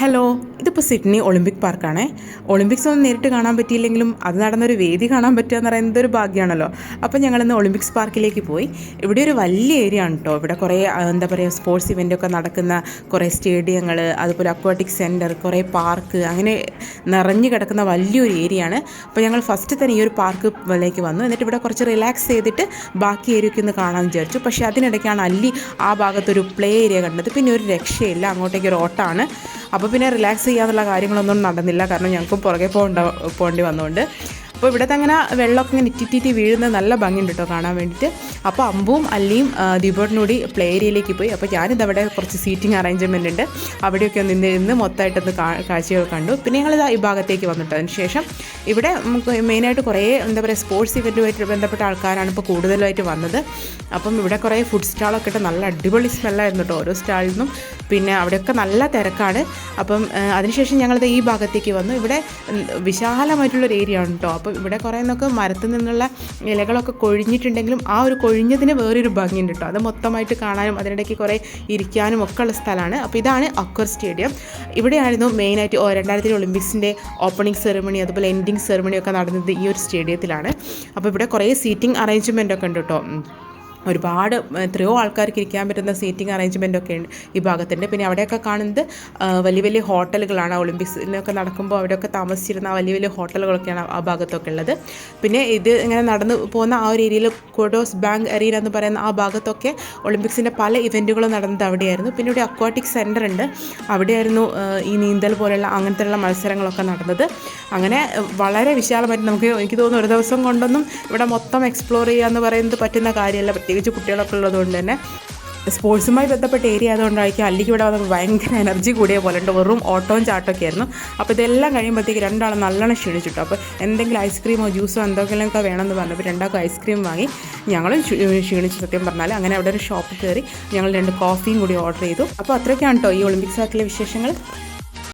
Hello ഇതിപ്പോൾ Sydney Olympic പാർക്കാണ്. Olympics ഒന്നും നേരിട്ട് കാണാൻ പറ്റിയില്ലെങ്കിലും അത് നടന്നൊരു വേദി കാണാൻ പറ്റുക എന്ന് പറയുന്നത് ഒരു ഭാഗ്യമാണല്ലോ അപ്പോൾ ഞങ്ങളിന്ന് ഒളിമ്പിക്സ് പാർക്കിലേക്ക് പോയി. ഇവിടെ ഒരു വലിയ ഏരിയ ആണ് കേട്ടോ ഇവിടെ കുറേ എന്താ പറയുക സ്പോർട്സ് ഇവന്റൊക്കെ നടക്കുന്ന കുറേ സ്റ്റേഡിയങ്ങൾ അതുപോലെ അക്വാട്ടിക് സെന്റർ കുറേ പാർക്ക് അങ്ങനെ നിറഞ്ഞു കിടക്കുന്ന വലിയൊരു ഏരിയ ആണ്. അപ്പോൾ ഞങ്ങൾ ഫസ്റ്റ് തന്നെ ഈ ഒരു പാർക്കിലേക്ക് വന്നു. എന്നിട്ട് ഇവിടെ കുറച്ച് റിലാക്സ് ചെയ്തിട്ട് ബാക്കി ഏരിയയ്ക്ക് ഒന്ന് കാണാൻ വിചാരിച്ചു. പക്ഷേ അതിനിടയ്ക്കാണ് അല്ലി ആ ഭാഗത്തൊരു പ്ലേ ഏരിയ കണ്ടത്. പിന്നെ ഒരു രക്ഷയില്ല. അങ്ങോട്ടേക്ക് ഒരു ഓട്ടമാണ്. അപ്പോൾ പിന്നെ റിലാക്സ് ചെയ്യാനുള്ള കാര്യങ്ങളൊന്നും നടന്നില്ല. കാരണം ഞങ്ങൾക്ക് പുറകെ പോകേണ്ട പോകേണ്ടി വന്നുകൊണ്ട് അപ്പോൾ ഇവിടുത്തെ അങ്ങനെ വെള്ളമൊക്കെ ഇങ്ങനെ ഇറ്റിറ്റിറ്റി വീഴുന്നത് നല്ല ഭംഗിയുണ്ട് കേട്ടോ കാണാൻ വേണ്ടിയിട്ട് അപ്പോൾ അമ്പും അല്ലിയും ദീപോട്ടിനൂടി പ്ലേ ഏരിയയിലേക്ക് പോയി. അപ്പോൾ ഞാനിത് അവിടെ കുറച്ച് സീറ്റിംഗ് അറേഞ്ച്മെന്റ് ഉണ്ട്. അവിടെയൊക്കെ നിന്ന് ഇരുന്ന് മൊത്തമായിട്ടൊന്ന് കാഴ്ചകൾ കണ്ടു. പിന്നെ ഞങ്ങളിത് ഈ ഭാഗത്തേക്ക് വന്നിട്ട്. അതിന് ശേഷം ഇവിടെ നമുക്ക് മെയിനായിട്ട് കുറേ എന്താ പറയുക സ്പോർട്സ് ഇവന്റുമായിട്ട് ബന്ധപ്പെട്ട ആൾക്കാരാണ് ഇപ്പോൾ കൂടുതലായിട്ട് വന്നത്. അപ്പം ഇവിടെ കുറേ ഫുഡ് സ്റ്റാളൊക്കെ ഇട്ട് നല്ല അടിപൊളി സ്മെല്ലായിരുന്നു കേട്ടോ ഓരോ സ്റ്റാളിൽ നിന്നും. പിന്നെ അവിടെയൊക്കെ നല്ല തിരക്കാണ്. അപ്പം അതിനുശേഷം ഞങ്ങളിത് ഈ ഭാഗത്തേക്ക് വന്നു. ഇവിടെ വിശാലമായിട്ടുള്ളൊരു ഏരിയ ആണ് കേട്ടോ അപ്പം ഇവിടെ കുറേ നിന്നൊക്കെ മരത്തിൽ നിന്നുള്ള ഇലകളൊക്കെ കൊഴിഞ്ഞിട്ടുണ്ടെങ്കിലും ആ ഒരു കൊഴിഞ്ഞതിന് വേറൊരു ഭംഗിയുണ്ട് കേട്ടോ. അത് മൊത്തമായിട്ട് കാണാനും അതിനിടയ്ക്ക് കുറേ ഇരിക്കാനും ഒക്കെ ഉള്ള സ്ഥലമാണ്. അപ്പോൾ ഇതാണ് അക്വർ സ്റ്റേഡിയം. ഇവിടെയായിരുന്നു മെയിനായിട്ട് രണ്ടായിരത്തി ഒളിമ്പിക്സിന്റെ ഓപ്പണിംഗ് സെറമണി അതുപോലെ എൻഡിങ് സെറിമണി ഒക്കെ നടന്നത് ഈ ഒരു സ്റ്റേഡിയത്തിലാണ്. അപ്പോൾ ഇവിടെ കുറേ സീറ്റിംഗ് അറേഞ്ച്മെന്റ് ഒക്കെ ഉണ്ട് കേട്ടോ. ഒരുപാട് എത്രയോ ആൾക്കാർക്ക് ഇരിക്കാൻ പറ്റുന്ന സീറ്റിംഗ് അറേഞ്ച്മെന്റ് ഒക്കെ ഉണ്ട് ഈ ഭാഗത്തുണ്ട്. പിന്നെ അവിടെയൊക്കെ കാണുന്നത് വലിയ വലിയ ഹോട്ടലുകളാണ്. ഒളിമ്പിക്സിലൊക്കെ നടക്കുമ്പോൾ അവിടെയൊക്കെ താമസിച്ചിരുന്ന വലിയ വലിയ ഹോട്ടലുകളൊക്കെയാണ് ആ ഭാഗത്തൊക്കെ ഉള്ളത്. പിന്നെ ഇത് ഇങ്ങനെ നടന്നു പോകുന്ന ആ ഒരു ഏരിയയിൽ കൊഡോസ് ബാങ്ക് അരീന എന്ന് പറയുന്ന ആ ഭാഗത്തൊക്കെ ഒളിമ്പിക്സിന്റെ പല ഇവന്റുകളും നടന്നത് അവിടെയായിരുന്നു. പിന്നെ ഇവിടെ അക്വാട്ടിക് സെന്റർ ഉണ്ട്. അവിടെയായിരുന്നു ഈ നീന്തൽ പോലെയുള്ള അങ്ങനത്തെയുള്ള മത്സരങ്ങളൊക്കെ നടന്നത്. അങ്ങനെ വളരെ വിശാലമായിട്ട് നമുക്ക് എനിക്ക് തോന്നുന്നു ഒരു ദിവസം കൊണ്ടൊന്നും ഇവിടെ മൊത്തം എക്സ്പ്ലോർ ചെയ്യുക എന്ന് പറയുന്നത് പറ്റുന്ന കാര്യമല്ല. പ്രത്യേകിച്ച് കുട്ടികളൊക്കെ ഉള്ളതുകൊണ്ട് തന്നെ സ്പോർട്സുമായി ബന്ധപ്പെട്ട ഏരിയ ആയതുകൊണ്ടായിരിക്കും അല്ലെങ്കിൽ ഇവിടെ വന്നപ്പോൾ ഭയങ്കര എനർജി കൂടിയ പോലെ ഉണ്ട്. വെറും ഓട്ടവും ചാട്ടമൊക്കെ ആയിരുന്നു. അപ്പോൾ ഇതെല്ലാം കഴിയുമ്പോഴത്തേക്ക് രണ്ടാളും നല്ലോണം ക്ഷീണിച്ചിട്ടു അപ്പോൾ എന്തെങ്കിലും ഐസ്ക്രീമോ ജ്യൂസോ എന്തെങ്കിലുമൊക്കെ വേണമെന്ന് പറഞ്ഞപ്പോൾ രണ്ടാൾക്കും ഐസ്ക്രീം വാങ്ങി ഞങ്ങളും ക്ഷീണിച്ച് സത്യം പറഞ്ഞാൽ അങ്ങനെ അവിടെ ഒരു ഷോപ്പിൽ കയറി ഞങ്ങൾ രണ്ട് കോഫിയും കൂടി ഓർഡർ ചെയ്തു. അപ്പോൾ അത്രയൊക്കെയാണ് കേട്ടോ ഈ ഒളിമ്പിക്സ് ആയിട്ടുള്ള വിശേഷങ്ങൾ.